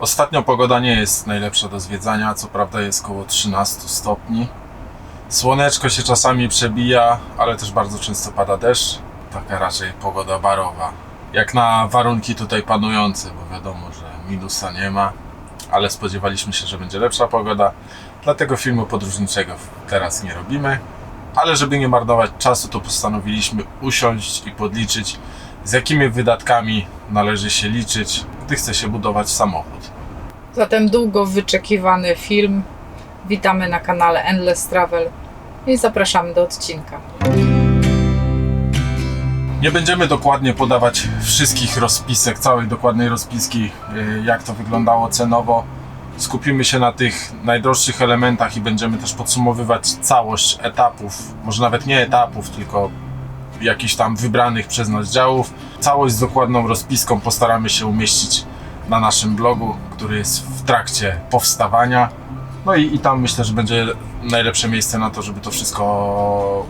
Ostatnio pogoda nie jest najlepsza do zwiedzania, co prawda jest około 13 stopni. Słoneczko się czasami przebija, ale też bardzo często pada deszcz. Taka raczej pogoda barowa. Jak na warunki tutaj panujące, bo wiadomo, że minusa nie ma, ale spodziewaliśmy się, że będzie lepsza pogoda. Dlatego filmu podróżniczego teraz nie robimy. Ale żeby nie marnować czasu, to postanowiliśmy usiąść i podliczyć, z jakimi wydatkami należy się liczyć, gdy chce się budować samochód. Zatem długo wyczekiwany film. Witamy na kanale Endless Travel i zapraszamy do odcinka. Nie będziemy dokładnie podawać wszystkich rozpisek, całej dokładnej rozpiski, y, jak to wyglądało cenowo. Skupimy się na tych najdroższych elementach i będziemy też podsumowywać całość etapów, może nawet nie etapów, tylko jakichś tam wybranych przez nas działów. Całość z dokładną rozpiską postaramy się umieścić na naszym blogu, który jest w trakcie powstawania. No i, i tam myślę, że będzie najlepsze miejsce na to, żeby to wszystko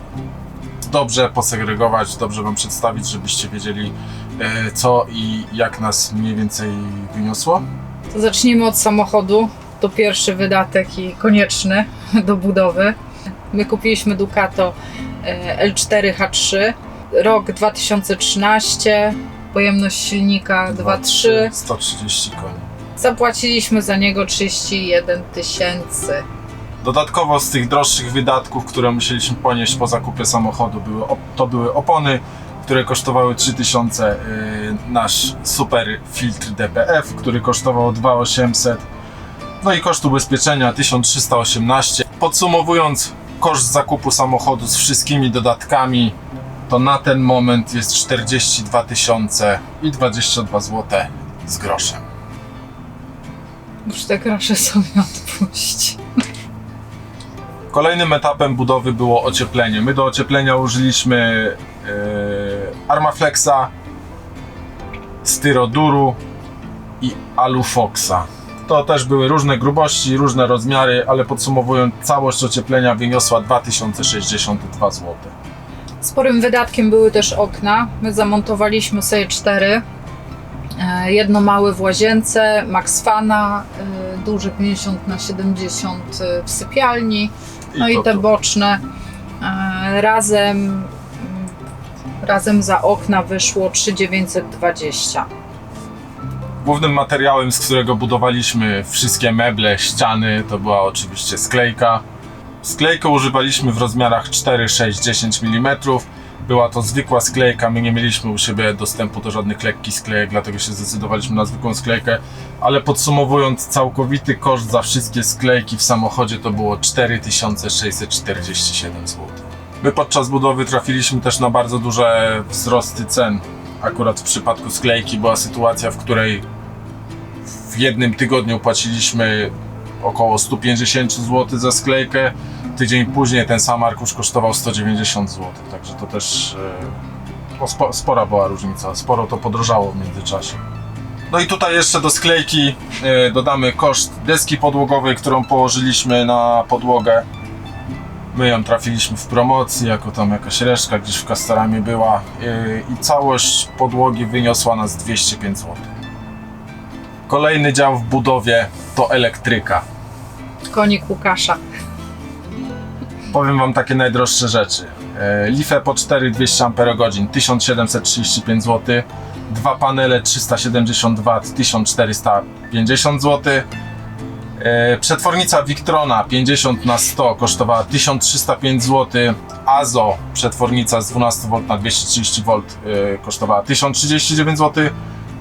dobrze posegregować, dobrze Wam przedstawić, żebyście wiedzieli e, co i jak nas mniej więcej wyniosło. To zacznijmy od samochodu. To pierwszy wydatek i konieczny do budowy. My kupiliśmy Ducato L4H3, rok 2013, pojemność silnika 2.3. 130 koni. Zapłaciliśmy za niego 31 tysięcy. Dodatkowo z tych droższych wydatków, które musieliśmy ponieść po zakupie samochodu, były, to były opony, które kosztowały 3000, yy, nasz super filtr DPF, który kosztował 2800, no i koszt ubezpieczenia 1318. Podsumowując, koszt zakupu samochodu z wszystkimi dodatkami to na ten moment jest 42 tysiące i 22 zł z groszem. Już te grosze sobie odpuść. Kolejnym etapem budowy było ocieplenie. My do ocieplenia użyliśmy e, Armaflexa, Styroduru i Alufoxa. To też były różne grubości, różne rozmiary, ale podsumowując, całość ocieplenia wyniosła 2062 zł. Sporym wydatkiem były też okna. My zamontowaliśmy sobie cztery. E, Jedno małe w łazience, Max Fana, e, duże 50 na 70 w sypialni, no i to- te to- boczne. E, Razem, mm, razem za okna wyszło 3920. Głównym materiałem, z którego budowaliśmy wszystkie meble, ściany, to była oczywiście sklejka. Sklejkę używaliśmy w rozmiarach 4, 6, 10 mm. Była to zwykła sklejka, my nie mieliśmy u siebie dostępu do żadnych lekkich sklejek, dlatego się zdecydowaliśmy na zwykłą sklejkę. Ale podsumowując, całkowity koszt za wszystkie sklejki w samochodzie to było 4647 zł. My podczas budowy trafiliśmy też na bardzo duże wzrosty cen. Akurat w przypadku sklejki była sytuacja, w której w jednym tygodniu płaciliśmy około 150 zł za sklejkę. Tydzień później ten sam arkusz kosztował 190 zł. Także to też e, spo, spora była różnica. Sporo to podrożało w międzyczasie. No i tutaj jeszcze do sklejki e, dodamy koszt deski podłogowej, którą położyliśmy na podłogę. My ją trafiliśmy w promocji, jako tam jakaś resztka gdzieś w Castoramie była e, i całość podłogi wyniosła nas 205 zł. Kolejny dział w budowie to elektryka. Konik Łukasza. Powiem Wam takie najdroższe rzeczy. E, Life po 4 200 Ah 1735 zł. Dwa panele 370 W 1450 zł. Przetwornica Victrona 50 na 100 kosztowała 1305 zł. Azo przetwornica z 12 V na 230 V e, kosztowała 1039 zł.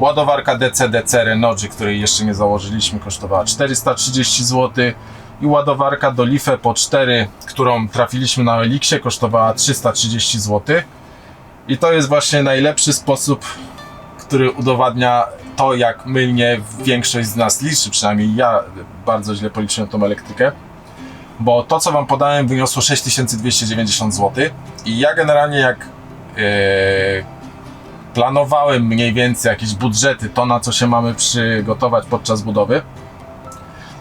Ładowarka DC-DC Renogy, której jeszcze nie założyliśmy, kosztowała 430 zł. I ładowarka do Life po 4, którą trafiliśmy na Elixie, kosztowała 330 zł. I to jest właśnie najlepszy sposób, który udowadnia to, jak mylnie większość z nas liczy, przynajmniej ja bardzo źle policzyłem tą elektrykę. Bo to, co Wam podałem, wyniosło 6290 zł. I ja generalnie, jak e, planowałem mniej więcej jakieś budżety, to na co się mamy przygotować podczas budowy,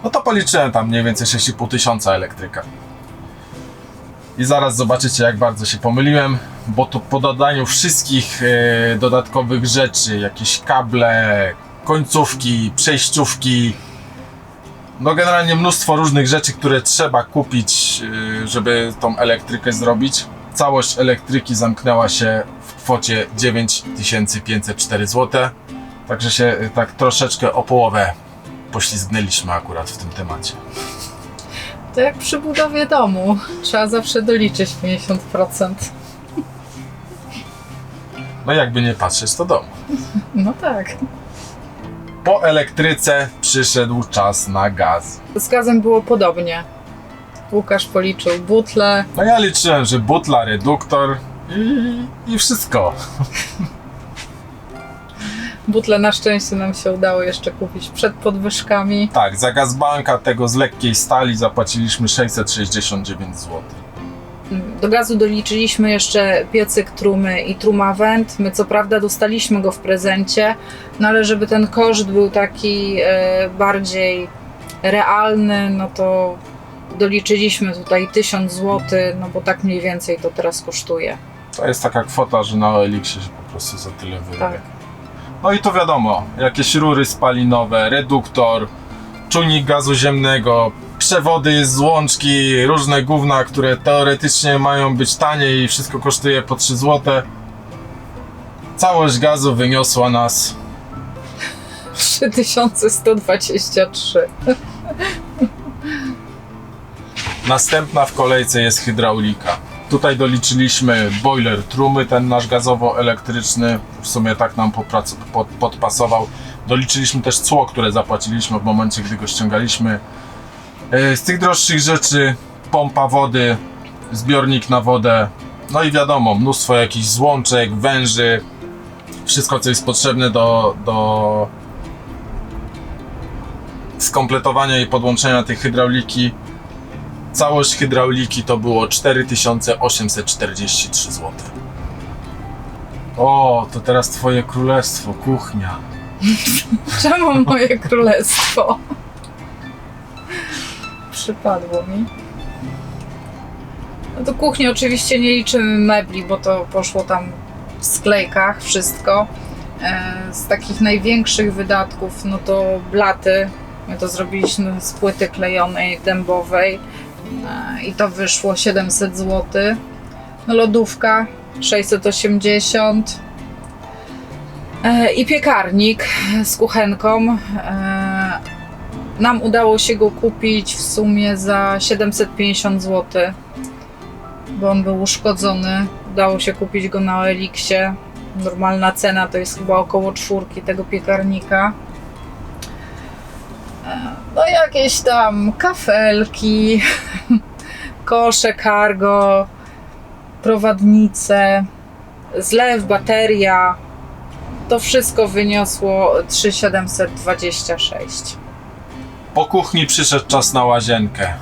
no to policzyłem tam mniej więcej 6,5 tysiąca elektryka. I zaraz zobaczycie, jak bardzo się pomyliłem, bo to po dodaniu wszystkich e, dodatkowych rzeczy, jakieś kable, końcówki, przejściówki. No generalnie mnóstwo różnych rzeczy, które trzeba kupić, yy, żeby tą elektrykę zrobić. Całość elektryki zamknęła się kwocie 9504 zł. Także się yy, tak troszeczkę o połowę poślizgnęliśmy akurat w tym temacie. To jak przy budowie domu. Trzeba zawsze doliczyć 50%. No jakby nie patrzeć, to dom. No tak. Po elektryce przyszedł czas na gaz. Z gazem było podobnie. Łukasz policzył butle. No ja liczyłem, że butla, reduktor i, i wszystko. Butle na szczęście nam się udało jeszcze kupić przed podwyżkami. Tak, za gaz banka tego z lekkiej stali zapłaciliśmy 669 zł. Do gazu doliczyliśmy jeszcze piecyk trumy i trumawent. My co prawda dostaliśmy go w prezencie, no ale żeby ten koszt był taki e, bardziej realny, no to doliczyliśmy tutaj 1000 zł, no bo tak mniej więcej to teraz kosztuje. To jest taka kwota, że na OLX się po prostu za tyle wyrabia. Tak. No i to wiadomo, jakieś rury spalinowe, reduktor, czujnik gazu ziemnego, przewody, złączki, różne gówna, które teoretycznie mają być tanie i wszystko kosztuje po 3 zł. Całość gazu wyniosła nas 3123. Następna w kolejce jest hydraulika. Tutaj doliczyliśmy boiler trumy, ten nasz gazowo-elektryczny, w sumie tak nam podpasował. Doliczyliśmy też cło, które zapłaciliśmy w momencie, gdy go ściągaliśmy. E, Z tych droższych rzeczy pompa wody, zbiornik na wodę, no i wiadomo, mnóstwo jakichś złączek, węży, wszystko co jest potrzebne do, do skompletowania i podłączenia tej hydrauliki. Całość hydrauliki to było 4843 zł. O, to teraz twoje królestwo, kuchnia. Czemu moje królestwo? Przypadło mi. No do kuchni oczywiście nie liczymy mebli, bo to poszło tam w sklejkach wszystko. E, Z takich największych wydatków, no to blaty. My to zrobiliśmy z płyty klejonej, dębowej i to wyszło 700 zł. No lodówka 680 E, i piekarnik z kuchenką. E, Nam udało się go kupić w sumie za 750 zł, bo on był uszkodzony. Udało się kupić go na Elixie. Normalna cena to jest chyba około czwórki tego piekarnika. No jakieś tam kafelki, kosze cargo, prowadnice, zlew, bateria, to wszystko wyniosło 3726. Po kuchni przyszedł czas na łazienkę.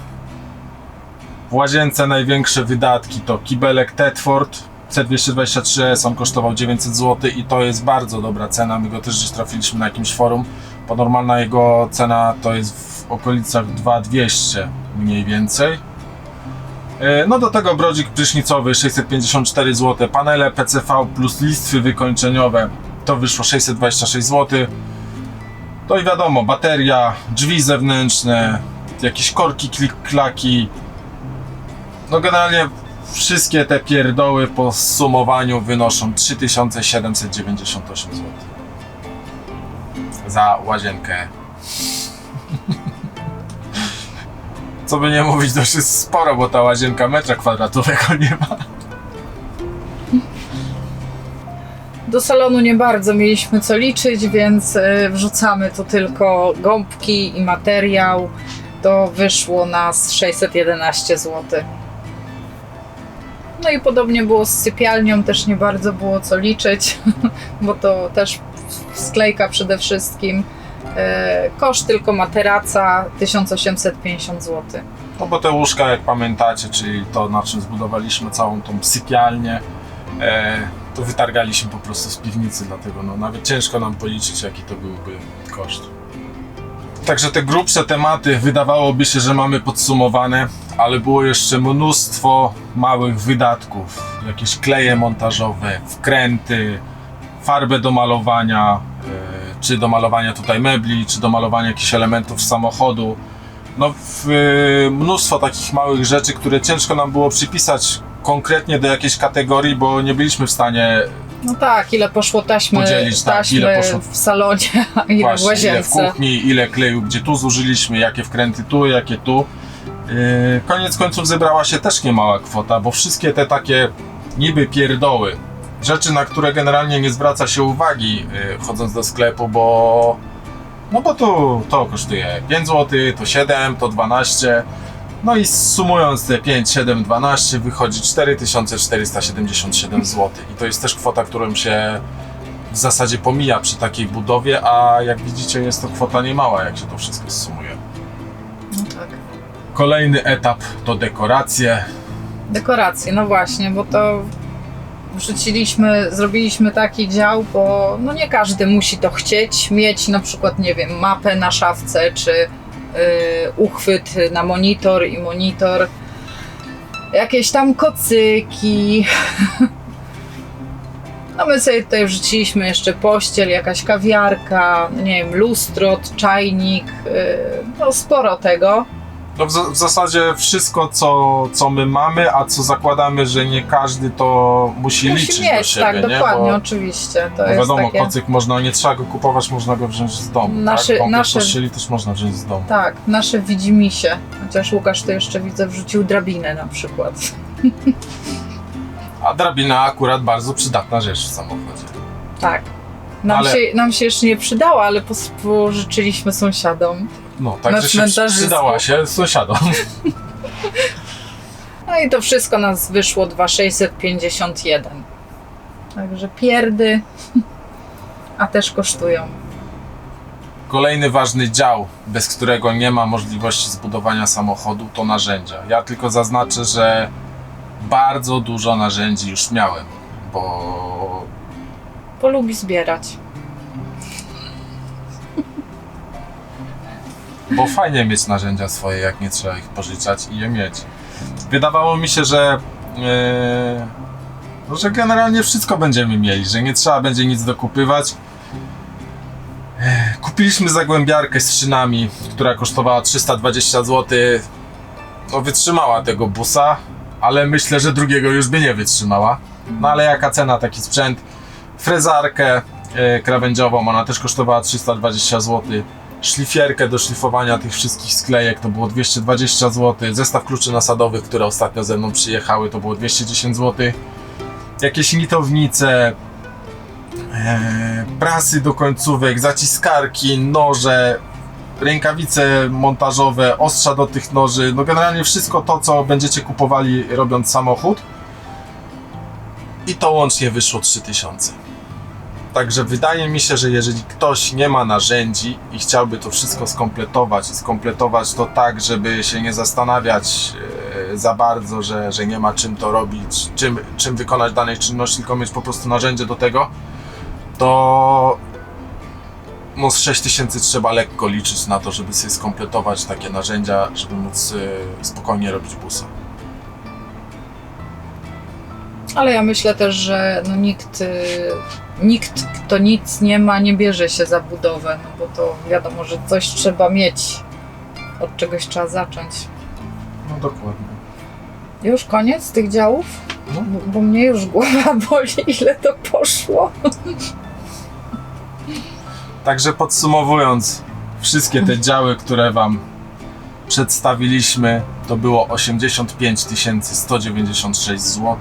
W łazience największe wydatki to kibelek Tedford C223S, on kosztował 900 zł i to jest bardzo dobra cena. My go też gdzieś trafiliśmy na jakimś forum. Bo normalna jego cena to jest w okolicach 2200 mniej więcej. E, No do tego brodzik prysznicowy 654 zł, panele PCV plus listwy wykończeniowe to wyszło 626 zł. To i wiadomo, bateria, drzwi zewnętrzne, jakieś korki, klik, klaki. No generalnie wszystkie te pierdoły po sumowaniu wynoszą 3798 zł. Za łazienkę. Co by nie mówić, to już jest sporo, bo ta łazienka metra kwadratowego nie ma. Do salonu nie bardzo mieliśmy co liczyć, więc y, wrzucamy tu tylko gąbki i materiał. To wyszło nas 611 zł. No i podobnie było z sypialnią, też nie bardzo było co liczyć, bo to też sklejka przede wszystkim. E, Koszt tylko materaca 1850 zł. No bo te łóżka, jak pamiętacie, czyli to na czym zbudowaliśmy całą tą sypialnię, e, to wytargaliśmy po prostu z piwnicy, dlatego no, nawet ciężko nam policzyć, jaki to byłby koszt. Także te grubsze tematy wydawałoby się, że mamy podsumowane, ale było jeszcze mnóstwo małych wydatków. Jakieś kleje montażowe, wkręty, farbę do malowania, e, czy do malowania tutaj mebli, czy do malowania jakichś elementów samochodu. No, w, y, mnóstwo takich małych rzeczy, które ciężko nam było przypisać konkretnie do jakiejś kategorii, bo nie byliśmy w stanie No tak, ile poszło taśmy, Podzielić, tak, taśmy ile poszło- w salonie, ile w Właśnie, ile w łazience. kuchni, ile kleju, gdzie tu zużyliśmy, jakie wkręty tu, jakie tu. Yy, koniec końców zebrała się też niemała kwota, bo wszystkie te takie niby pierdoły, rzeczy, na które generalnie nie zwraca się uwagi yy, chodząc do sklepu, bo no bo tu to kosztuje 5 zł, to 7, to 12. No i sumując te 5, 7, 12 wychodzi 4477 zł. I to jest też kwota, którą się w zasadzie pomija przy takiej budowie, a jak widzicie jest to kwota niemała, jak się to wszystko sumuje. No tak. Kolejny etap to dekoracje. Dekoracje, no właśnie, bo to wrzuciliśmy, zrobiliśmy taki dział, bo no nie każdy musi to chcieć, mieć na przykład, nie wiem, mapę na szafce, czy y, uchwyt na monitor i monitor, jakieś tam kocyki. No my sobie tutaj wrzuciliśmy jeszcze pościel, jakaś kawiarka, nie wiem, lustro, czajnik, y, no sporo tego. No w, w zasadzie wszystko, co, co my mamy, a co zakładamy, że nie każdy to musi, liczyć Musi do mieć, siebie, tak, nie? dokładnie, Bo, oczywiście. To jest wiadomo, takie... kocyk można, nie trzeba go kupować, można go wziąć z domu. Nasze- tak? Nasze- pościeli też można wziąć z domu. Tak, nasze widzimisię. Chociaż Łukasz to jeszcze widzę wrzucił drabinę na przykład. A drabina akurat bardzo przydatna rzecz w samochodzie. Tak. Nam, Ale- się, nam się jeszcze nie przydała, ale pożyczyliśmy sąsiadom. No, także się cmentarzysku. przydała się sąsiadom. No i to wszystko nas wyszło 2651. Także pierdy, a też kosztują. Kolejny ważny dział, bez którego nie ma możliwości zbudowania samochodu, to narzędzia. Ja tylko zaznaczę, że bardzo dużo narzędzi już miałem, bo Polubi zbierać. Bo fajnie mieć narzędzia swoje, jak nie trzeba ich pożyczać i je mieć. Wydawało mi się, że, no, że generalnie wszystko będziemy mieli, że nie trzeba będzie nic dokupywać. E, Kupiliśmy zagłębiarkę z szynami, która kosztowała 320 zł. No, wytrzymała tego busa, ale myślę, że drugiego już by nie wytrzymała. No ale jaka cena taki sprzęt? Frezarkę e, krawędziową, ona też kosztowała 320 zł szlifierkę do szlifowania tych wszystkich sklejek to było 220 zł, zestaw kluczy nasadowych, które ostatnio ze mną przyjechały to było 210 zł, jakieś nitownice, e, prasy do końcówek, zaciskarki, noże, rękawice montażowe, ostrza do tych noży, no generalnie wszystko to, co będziecie kupowali robiąc samochód. I to łącznie wyszło 3000. Także wydaje mi się, że jeżeli ktoś nie ma narzędzi i chciałby to wszystko skompletować skompletować to tak, żeby się nie zastanawiać e, za bardzo, że, że nie ma czym to robić, czym, czym wykonać danej czynności, tylko mieć po prostu narzędzie do tego, to no z 6000 trzeba lekko liczyć na to, żeby sobie skompletować takie narzędzia, żeby móc e, spokojnie robić busa. Ale ja myślę też, że no nikt, y, nikt, kto nic nie ma, nie bierze się za budowę, no bo to wiadomo, że coś trzeba mieć. Od czegoś trzeba zacząć. No dokładnie. Już koniec tych działów? No. Bo, bo mnie już głowa boli, ile to poszło. Także podsumowując, wszystkie te działy, które Wam przedstawiliśmy, to było 85 196 zł.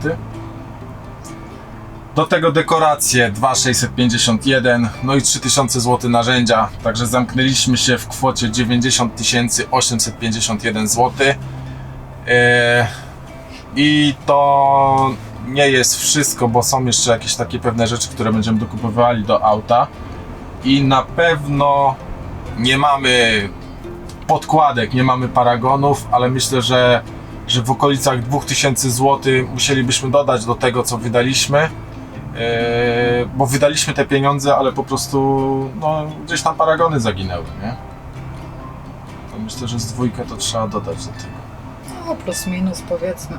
Do tego dekoracje 2651, no i 3000 zł narzędzia, także zamknęliśmy się w kwocie 90 851 zł. Eee, I to nie jest wszystko, bo są jeszcze jakieś takie pewne rzeczy, które będziemy dokupywali do auta i na pewno nie mamy podkładek, nie mamy paragonów, ale myślę, że, że w okolicach 2000 zł musielibyśmy dodać do tego, co wydaliśmy. Yy, bo wydaliśmy te pieniądze, ale po prostu no, gdzieś tam paragony zaginęły, nie? To myślę, że z dwójkę to trzeba dodać do tego. No plus minus powiedzmy.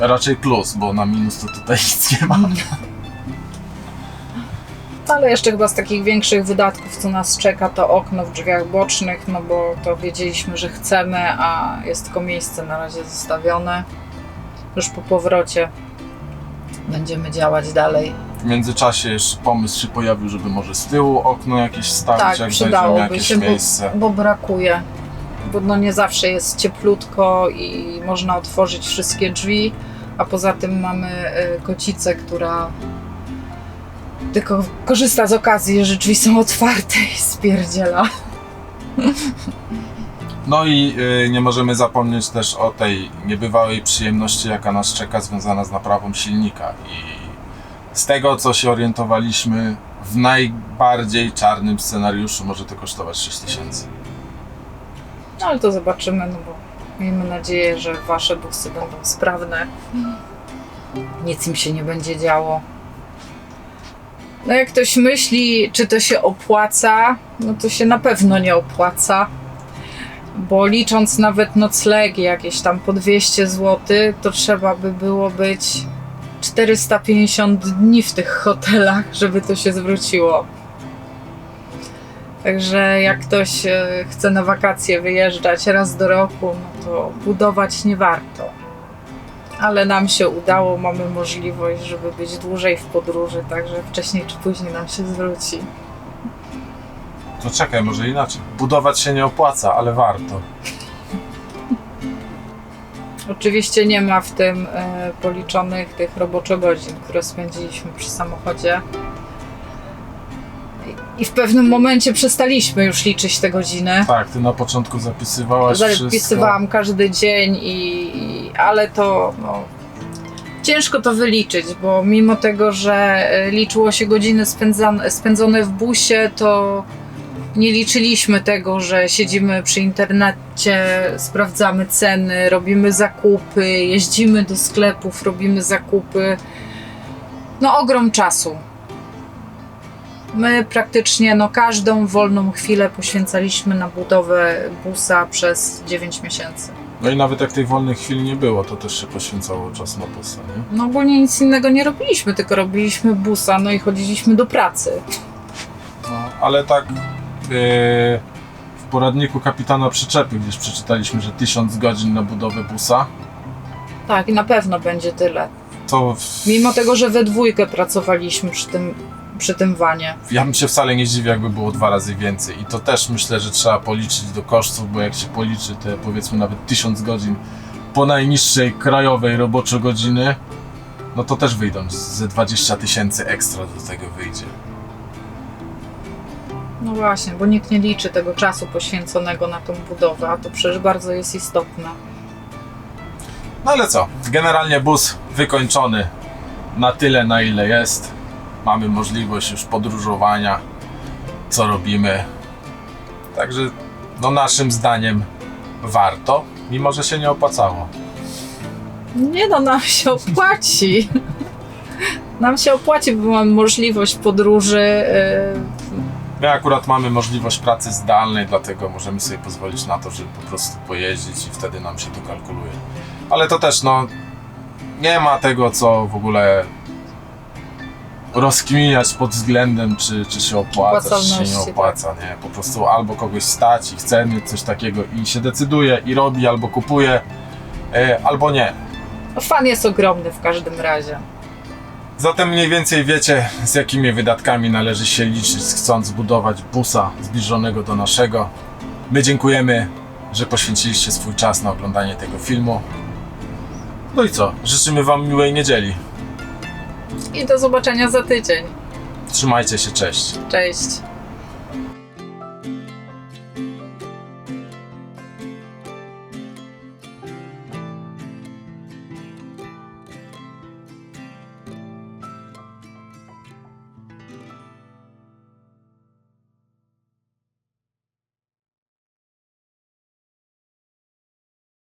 Raczej plus, bo na minus to tutaj nic nie ma. Ale jeszcze chyba z takich większych wydatków, co nas czeka, to okno w drzwiach bocznych, no bo to wiedzieliśmy, że chcemy, a jest tylko miejsce na razie zostawione. Już po powrocie będziemy działać dalej. W międzyczasie jeszcze pomysł się pojawił, żeby może z tyłu okno jakieś stawić, Tak, jak znajdziemy jakieś się, bo- miejsce. Bo brakuje. Bo no nie zawsze jest cieplutko i można otworzyć wszystkie drzwi, a poza tym mamy y, kocicę, która tylko korzysta z okazji, że drzwi są otwarte i spierdziela. No i y, nie możemy zapomnieć też o tej niebywałej przyjemności, jaka nas czeka, związana z naprawą silnika. I z tego, co się orientowaliśmy, w najbardziej czarnym scenariuszu może to kosztować 6000 tysięcy. No ale to zobaczymy, no bo miejmy nadzieję, że wasze busy będą sprawne. Nic im się nie będzie działo. No jak ktoś myśli, czy to się opłaca, no to się na pewno nie opłaca. Bo licząc nawet noclegi jakieś tam po 200 zł, to trzeba by było być 450 dni w tych hotelach, żeby to się zwróciło. Także jak ktoś e, chce na wakacje wyjeżdżać raz do roku, no to budować nie warto. Ale nam się udało, mamy możliwość, żeby być dłużej w podróży, także wcześniej czy później nam się zwróci. To czekaj, może inaczej. Budować się nie opłaca, ale warto. Oczywiście nie ma w tym e, policzonych tych roboczo godzin, które spędziliśmy przy samochodzie. I- I w pewnym momencie przestaliśmy już liczyć te godziny. Tak, ty na początku zapisywałaś wszystko. Zapisywałam każdy dzień, i, i, ale to no, ciężko to wyliczyć, bo mimo tego, że e, liczyło się godziny spędzane, spędzone w busie, to nie liczyliśmy tego, że siedzimy przy internecie, sprawdzamy ceny, robimy zakupy, jeździmy do sklepów, robimy zakupy. No ogrom czasu. My praktycznie no, każdą wolną chwilę poświęcaliśmy na budowę busa przez 9 miesięcy. No i nawet jak tej wolnej chwili nie było, to też się poświęcało czas na busa, nie? No ogólnie nic innego nie robiliśmy, tylko robiliśmy busa, no i chodziliśmy do pracy. No, ale tak w poradniku kapitana przyczepy gdzieś przeczytaliśmy, że 1000 godzin na budowę busa, Tak, i na pewno będzie tyle. to Mimo tego, że we dwójkę pracowaliśmy przy tym, przy tym wanie. ja bym się wcale nie zdziwił, jakby było dwa razy więcej. I to też myślę, że trzeba policzyć do kosztów, bo jak się policzy te powiedzmy nawet 1000 godzin po najniższej krajowej roboczo godziny, no to też wyjdą ze 20 tysięcy ekstra do tego wyjdzie. No właśnie, bo nikt nie liczy tego czasu poświęconego na tą budowę, a to przecież bardzo jest istotne. No ale co, generalnie bus wykończony na tyle, na ile jest. Mamy możliwość już podróżowania, co robimy. Także, no naszym zdaniem warto, mimo że się nie opłacało. Nie no, nam się opłaci. Nam się opłaci, bo mamy możliwość podróży. yy, My akurat mamy możliwość pracy zdalnej, dlatego możemy sobie pozwolić na to, żeby po prostu pojeździć i wtedy nam się to kalkuluje. Ale to też, no, nie ma tego, co w ogóle rozkminiać pod względem, czy, czy się opłaca, czy się nie Opłacalności, opłaca, nie. Po prostu albo kogoś stać i chce mieć coś takiego i się decyduje i robi, albo kupuje, e, albo nie. Fan jest ogromny w każdym razie. Zatem mniej więcej wiecie, z jakimi wydatkami należy się liczyć, chcąc zbudować busa zbliżonego do naszego. My dziękujemy, że poświęciliście swój czas na oglądanie tego filmu. No i co? Życzymy Wam miłej niedzieli. I do zobaczenia za tydzień. Trzymajcie się, cześć. Cześć.